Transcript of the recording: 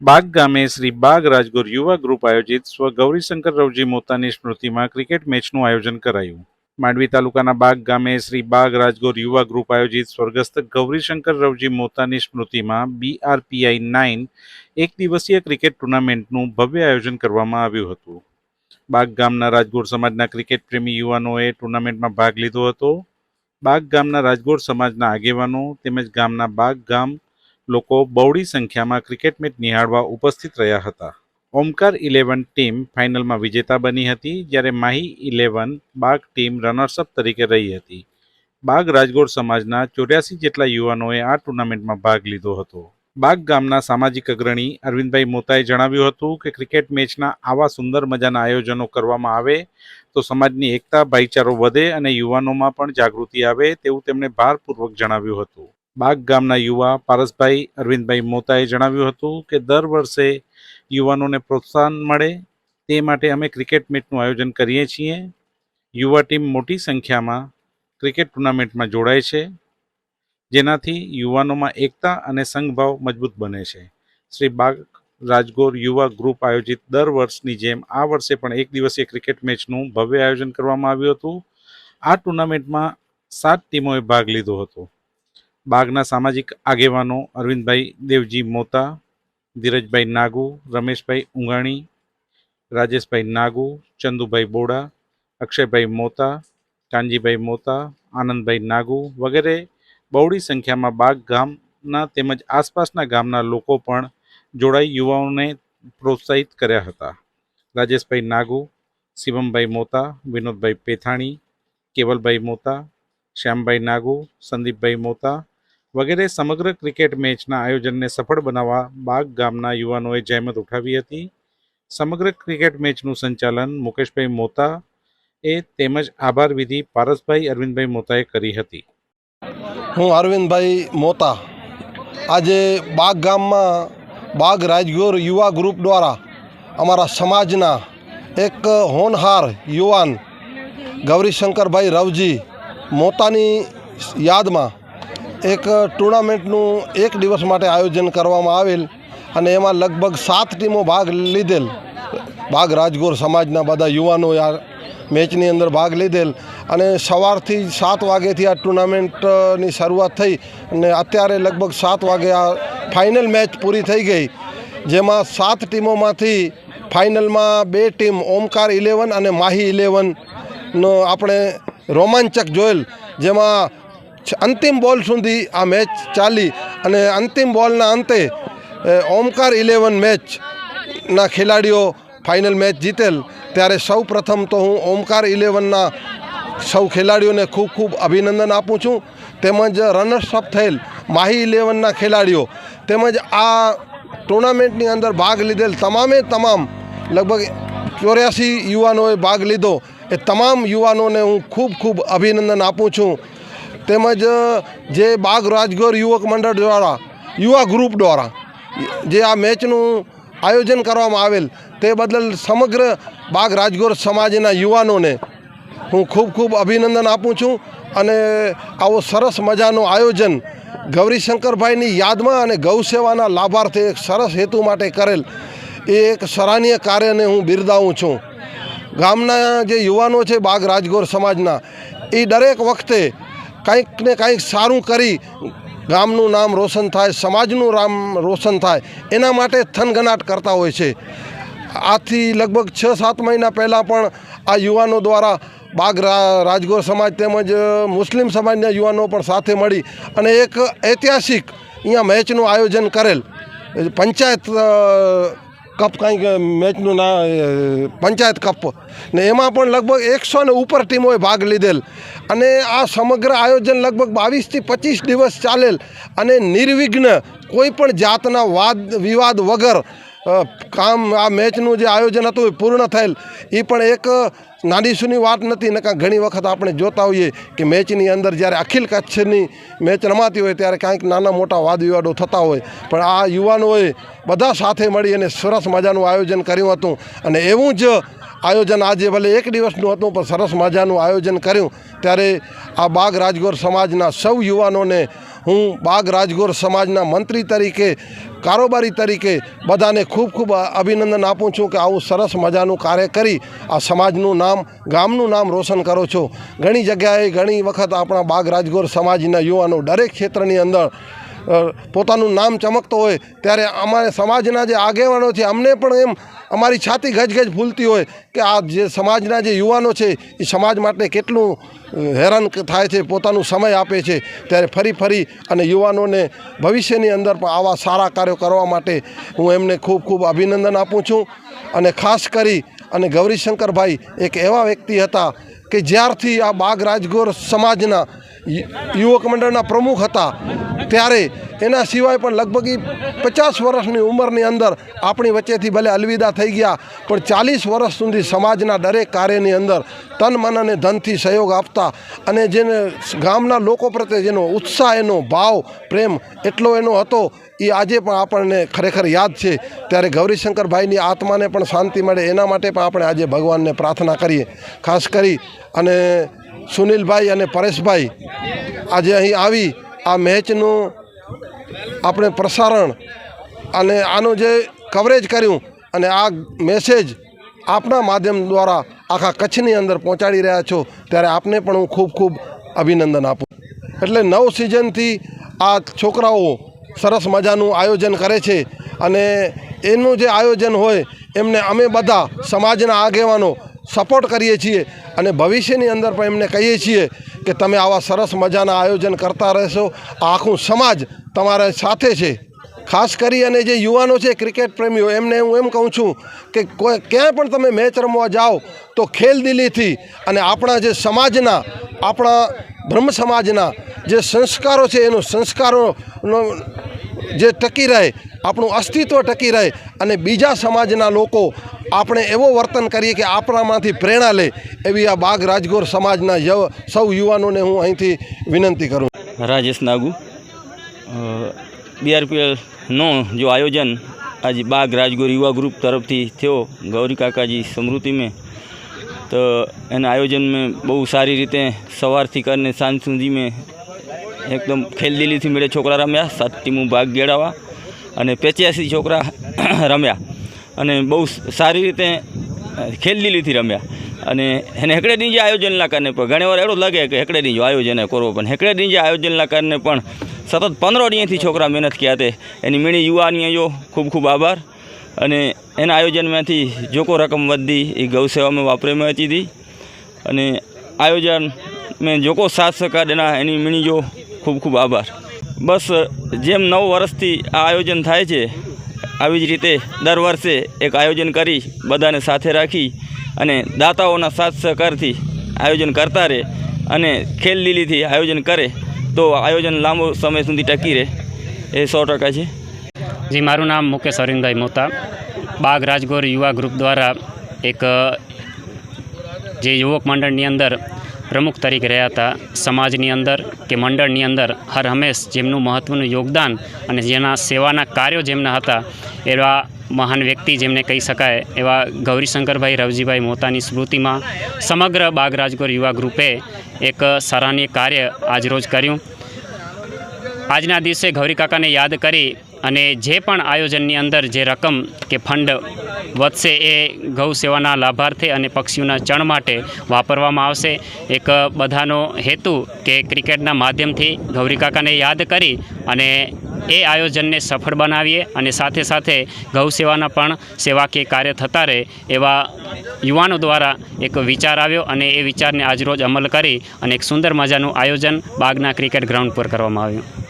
બાગ ગામે શ્રી બાગ રાજગોર યુવા ગ્રુપ આયોજિત સ્વ ગૌરીશંકર રવજી મોતાની સ્મૃતિમાં ક્રિકેટ મેચનું આયોજન કરાયું. માંડવી તાલુકાના બાગ ગામે શ્રી બાગ રાજગોર યુવા ગ્રુપ આયોજિત સ્વર્ગસ્થ ગૌરીશંકર રવજી મોતાની સ્મૃતિમાં બીઆરપીઆઈ નાઇન એક દિવસીય ક્રિકેટ ટુર્નામેન્ટનું ભવ્ય આયોજન કરવામાં આવ્યું હતું. બાગ ગામના રાજગોર સમાજના ક્રિકેટ પ્રેમી યુવાનોએ ટુર્નામેન્ટમાં ભાગ લીધો હતો. બાગ ગામના રાજગોર સમાજના આગેવાનો તેમજ ગામના બાગ ગામ લોકો બહોળી સંખ્યામાં ક્રિકેટ મેચ નિહાળવા ઉપસ્થિત રહ્યા હતા. ઓમકાર ઇલેવન ટીમ ફાઇનલમાં વિજેતા બની હતી, જ્યારે Mahi eleven Bagh team runners up તરીકે રહી હતી. બાગ રાજગોર સમાજના ચોર્યાસી જેટલા યુવાનોએ આ ટુર્નામેન્ટમાં ભાગ લીધો હતો. બાગ ગામના સામાજિક અગ્રણી અરવિંદભાઈ મોતાએ જણાવ્યું હતું કે ક્રિકેટ મેચના આવા સુંદર મજાના આયોજનો કરવામાં આવે તો સમાજની એકતા, ભાઈચારો વધે અને યુવાનોમાં પણ જાગૃતિ આવે તેવું તેમણે ભારપૂર્વક જણાવ્યું હતું. બાગ ગામના યુવા પારસભાઈ અરવિંદભાઈ મોતાએ જણાવ્યું હતું કે દર વર્ષે યુવાનોને પ્રોત્સાહન મળે તે માટે અમે ક્રિકેટ મેચનું આયોજન કરીએ છીએ. યુવા ટીમ મોટી સંખ્યામાં ક્રિકેટ ટુર્નામેન્ટમાં જોડાય છે, જેનાથી યુવાનોમાં એકતા અને સંઘભાવ મજબૂત બને છે. શ્રી બાગ રાજગોર યુવા ગ્રુપ આયોજિત દર વર્ષની જેમ આ વર્ષે પણ એક દિવસીય ક્રિકેટ મેચનું ભવ્ય આયોજન કરવામાં આવ્યું હતું. આ ટુર્નામેન્ટમાં સાત ટીમોએ ભાગ લીધો હતો. બાગના સામાજિક આગેવાનો અરવિંદભાઈ દેવજી મોતા, ધીરજભાઈ નાગુ, રમેશભાઈ ઉંગાણી, રાજેશભાઈ નાગુ, ચંદુભાઈ બોડા, અક્ષયભાઈ મોતા, કાનજીભાઈ મોતા, આનંદભાઈ નાગુ વગેરે બહોળી સંખ્યામાં બાગ ગામના તેમજ આસપાસના ગામના લોકો પણ જોડાઈ યુવાઓને પ્રોત્સાહિત કર્યા હતા. રાજેશભાઈ નાગુ, શિવમભાઈ મોતા, વિનોદભાઈ પેથાણી, કેવલભાઈ મોતા, શ્યામભાઈ નાગુ, સંદીપભાઈ મોતા વગેરે સમગ્ર ક્રિકેટ મેચના આયોજનને સફળ બનાવવા બાગ ગામના યુવાનોએ જહેમત ઉઠાવી હતી. સમગ્ર ક્રિકેટ મેચનું સંચાલન મુકેશભાઈ મોતા એ તેમજ આભાર વિધિ પારસભાઈ અરવિંદભાઈ મોતાએ કરી હતી. હું અરવિંદભાઈ મોતા. આજે બાગ ગામમાં બાગ રાજગોર યુવા ગ્રુપ દ્વારા અમારા સમાજના એક હોનહાર યુવાન ગૌરીશંકરભાઈ રવજી મોતાની યાદમાં એક ટુર્નામેન્ટનું એક દિવસ માટે આયોજન કરવામાં આવેલ અને એમાં લગભગ સાત ટીમો ભાગ લીધેલ. ભાગ રાજગોર સમાજના બધા યુવાનો આ મેચની અંદર ભાગ લીધેલ અને સવારથી સાત વાગ્યાથી આ ટુર્નામેન્ટની શરૂઆત થઈ અને અત્યારે લગભગ સાત વાગે આ ફાઇનલ મેચ પૂરી થઈ ગઈ. જેમાં સાત ટીમોમાંથી ફાઇનલમાં બે ટીમ ઓમકાર ઇલેવન અને માહી ઇલેવનનો આપણે રોમાંચક જોયેલ. જેમાં અંતિમ બોલ સુધી આ મેચ ચાલી અને અંતિમ બોલના અંતે ઓમકાર ઇલેવન મેચના ખેલાડીઓ ફાઇનલ મેચ જીતેલ. ત્યારે સૌ પ્રથમ તો હું ઓમકાર ઇલેવનના સૌ ખેલાડીઓને ખૂબ ખૂબ અભિનંદન આપું છું. તેમજ રનર્સઅપ થયેલ માહી ઇલેવનના ખેલાડીઓ તેમજ આ ટુર્નામેન્ટની અંદર ભાગ લીધેલ તમામે તમામ લગભગ ચોર્યાસી યુવાનોએ ભાગ લીધો. એ તમામ યુવાનોને હું ખૂબ ખૂબ અભિનંદન આપું છું. તેમજ જે બાગ રાજગોર યુવક મંડળ દ્વારા, યુવા ગ્રુપ દ્વારા, જે આ મેચનું આયોજન કરવામાં આવેલ, તે બદલ સમગ્ર બાગ રાજગોર સમાજના યુવાનોને હું ખૂબ ખૂબ અભિનંદન આપું છું અને આવો સરસ મજાનું આયોજન ગૌરીશંકરભાઈની યાદમાં અને ગૌ સેવાના લાભાર્થે એક સરસ હેતુ માટે કરેલ એ એક સરાહનીય કાર્યને હું બિરદાવું છું. ગામના જે યુવાનો છે બાગ રાજગોર સમાજના, એ દરેક વખતે કંઈક ને કંઈક સારું કરી ગામનું નામ રોશન થાય, સમાજનું નામ રોશન થાય, એના માટે થનગનાટ કરતા હોય છે. આથી લગભગ છ સાત મહિના પહેલાં પણ આ યુવાનો દ્વારા બાગ રાજગોર સમાજ તેમજ મુસ્લિમ સમાજના યુવાનો પણ સાથે મળી અને એક ઐતિહાસિક અહીંયા મેચનું આયોજન કરેલ. પંચાયત કપ કંઈક મેચનું ના પંચાયત કપ. ને એમાં પણ લગભગ એકસો ને ઉપર ટીમોએ ભાગ લીધેલ. અને આ સમગ્ર આયોજન લગભગ બાવીસથી પચીસ દિવસ ચાલેલ. અને નિર્વિઘ્ન કોઈ પણ જાતના વાદ, વિવાદ વગર કામ, આ મેચનું જે આયોજન હતું એ પૂર્ણ થયેલ. એ પણ એક નાની સૂની વાત નથી નકા ઘણી વખત આપણે જોતા હોઈએ કે મેચની અંદર જ્યારે અખિલ કચ્છની મેચ રમાતી હોય ત્યારે કાંઈક નાના મોટા વાદ વિવાદો થતા હોય. પણ આ યુવાનોએ બધા સાથે મળી અને સરસ મજાનું આયોજન કર્યું હતું. અને એવું જ આયોજન આજે ભલે એક દિવસનું હતું, પણ સરસ મજાનું આયોજન કર્યું. ત્યારે આ બાગ રાજગોર સમાજના સૌ યુવાનોને હું બાગ રાજગોર સમાજના મંત્રી તરીકે, કારોબારી તરીકે બધાને ખૂબ ખૂબ અભિનંદન આપું છું કે આવું સરસ મજાનું કાર્ય કરી આ સમાજનું નામ, ગામનું નામ રોશન કરો છો. ઘણી જગ્યાએ ઘણી વખત આપણા બાગ રાજગોર સમાજના યુવાનો દરેક ક્ષેત્રની અંદર પોતાનું નામ ચમકતો હોય ત્યારે અમારે સમાજના જે આગેવાનો છે, અમને પણ એમ અમારી છાતી ગજગજ ભૂલતી હોય કે આ જે સમાજના જે યુવાનો છે, એ સમાજ માટે કેટલું હેરાન થાય છે, પોતાનું સમય આપે છે. ત્યારે ફરી ફરી અને યુવાનોને ભવિષ્યની અંદર પણ આવા સારા કાર્યો કરવા માટે હું એમને ખૂબ ખૂબ અભિનંદન આપું છું. અને ખાસ કરી અને ગૌરીશંકરભાઈ એક એવા વ્યક્તિ હતા કે જ્યારથી આ બાગ રાજગોર સમાજના યુવક મંડળના પ્રમુખ હતા ત્યારે એના સિવાય પણ લગભગ પચાસ વર્ષની ઉંમરની અંદર આપણી વચ્ચેથી ભલે અલવિદા થઈ ગયા, પણ ચાલીસ વર્ષ સુધી સમાજના દરેક કાર્યની અંદર તન, મન અને ધનથી સહયોગ આપતા અને જેને ગામના લોકો પ્રત્યે જેનો ઉત્સાહ, એનો ભાવ, પ્રેમ એટલો એનો હતો એ આજે પણ આપણને ખરેખર યાદ છે. ત્યારે ગૌરીશંકરભાઈની આત્માને પણ શાંતિ મળે, એના માટે પણ આપણે આજે ભગવાનને પ્રાર્થના કરીએ. ખાસ કરી અને સુનિલભાઈ અને પરેશભાઈ આજે અહીં આવી આ મેચનું આપણે પ્રસારણ અને આનું જે કવરેજ કર્યું અને આ મેસેજ આપના માધ્યમ દ્વારા આખા કચ્છની અંદર પહોંચાડી રહ્યા છો, ત્યારે આપને પણ હું ખૂબ ખૂબ અભિનંદન આપું. એટલે નવ સિઝનથી આ છોકરાઓ સરસ મજાનું આયોજન કરે છે અને એનું જે આયોજન હોય, એમને અમે બધા સમાજના આગેવાનો સપોર્ટ કરીએ છીએ અને ભવિષ્યની અંદર પણ એમને કહીએ છીએ કે તમે આવા સરસ મજાના આયોજન કરતા રહેશો. આખું સમાજ તમારા સાથે છે. ખાસ કરી અને જે યુવાનો છે, ક્રિકેટ પ્રેમીઓ, એમને હું એમ કહું છું કે કોઈ ક્યાંય પણ તમે મેચ રમવા જાઓ તો ખેલદિલીથી અને આપણા જે સમાજના, આપણા બ્રહ્મ સમાજના જે સંસ્કારો છે, એનો સંસ્કારોનો જે ટકી રહે, આપણું અસ્તિત્વ ટકી રહે અને બીજા સમાજના લોકો આપણે એવો વર્તન કરીએ કે આપણામાંથી પ્રેરણા લે એવી આ બાગ રાજગોર સમાજના સૌ યુવાનોને હું અહીંથી વિનંતી કરું રાજેશ નાગુ. બીઆરપીએલનો જો આયોજન આજે બાગ રાજગોર યુવા ગ્રુપ તરફથી થયો, ગૌરી કાકાજી સ્મૃતિ મેં, તો એના આયોજન મેં બહુ સારી રીતે સવારથી કરીને સાંજ સુધી મેં એકદમ ખેલદિલીથી મેળે છોકરા રમ્યા, સાત ટીમો ભાગ ગેળાવા અને પેચ્યાસી છોકરા રમ્યા. અને બહુ સારી રીતે ખેલદિલીથી રમ્યા. અને એને હેકડેની જે આયોજનના કારણે પણ, ઘણી વાર એવું લાગે કે હેકડેની જો આયોજન કરવો, પણ હેકડેની જે આયોજનના કારણે પણ સતત પંદર દિનથી છોકરા મહેનત ક્યાં તે. એની મીણી અહીંયો ખૂબ ખૂબ આભાર. અને એના આયોજનમાંથી જો કોઈ રકમ વધી એ ગૌ સેવામાં વાપરેમાં હતી હતી અને આયોજન મેં જોકો સાથ સહકાર એના, એની મીણી જો ખૂબ ખૂબ આભાર. બસ, જેમ નવ વર્ષથી આ આયોજન થાય છે આવી જ રીતે દર વર્ષે એક આયોજન કરી બધાને સાથે રાખી અને દાતાઓના સાથ સહકારથી આયોજન કરતા રહે અને ખેલ લીલીથી આયોજન કરે તો આયોજન લાંબો સમય સુધી ટકી રહે. એ સો ટકા છે. જી, મારું નામ મુકેશ અરવિંદભાઈ મોતા. બાગ રાજગોર યુવા ગ્રુપ દ્વારા એક જે યુવક મંડળની અંદર પ્રમુખ તરીકે રહ્યા હતા. સમાજની અંદર કે મંડળની અંદર હર હંમેશ જેમનું મહત્ત્વનું યોગદાન અને જેના સેવાના કાર્યો જેમના હતા, એવા મહાન વ્યક્તિ જેમને કહી શકાય, એવા ગૌરીશંકરભાઈ રવજીભાઈ મોતાની સ્મૃતિમાં સમગ્ર બાગ રાજગોર યુવા ગ્રુપે એક સરાહનીય કાર્ય આજરોજ કર્યું. આજના દિવસે ગૌરી કાકાને યાદ કરી અને જે પણ આયોજનની અંદર જે રકમ કે ફંડ વધશે એ ગૌ સેવાના લાભાર્થે અને પક્ષીઓના ચણ માટે વાપરવામાં આવશે. એક બધાનો હેતુ કે ક્રિકેટના માધ્યમથી ગૌરી કાકાને યાદ કરી અને એ આયોજનને સફળ બનાવીએ અને સાથે સાથે ગૌ સેવાના પણ સેવાકીય કાર્ય થતા રહે એવા યુવાનો દ્વારા એક વિચાર આવ્યો અને એ વિચારને આજરોજ અમલ કરી અને એક સુંદર મજાનું આયોજન બાગના ક્રિકેટ ગ્રાઉન્ડ પર કરવામાં આવ્યું.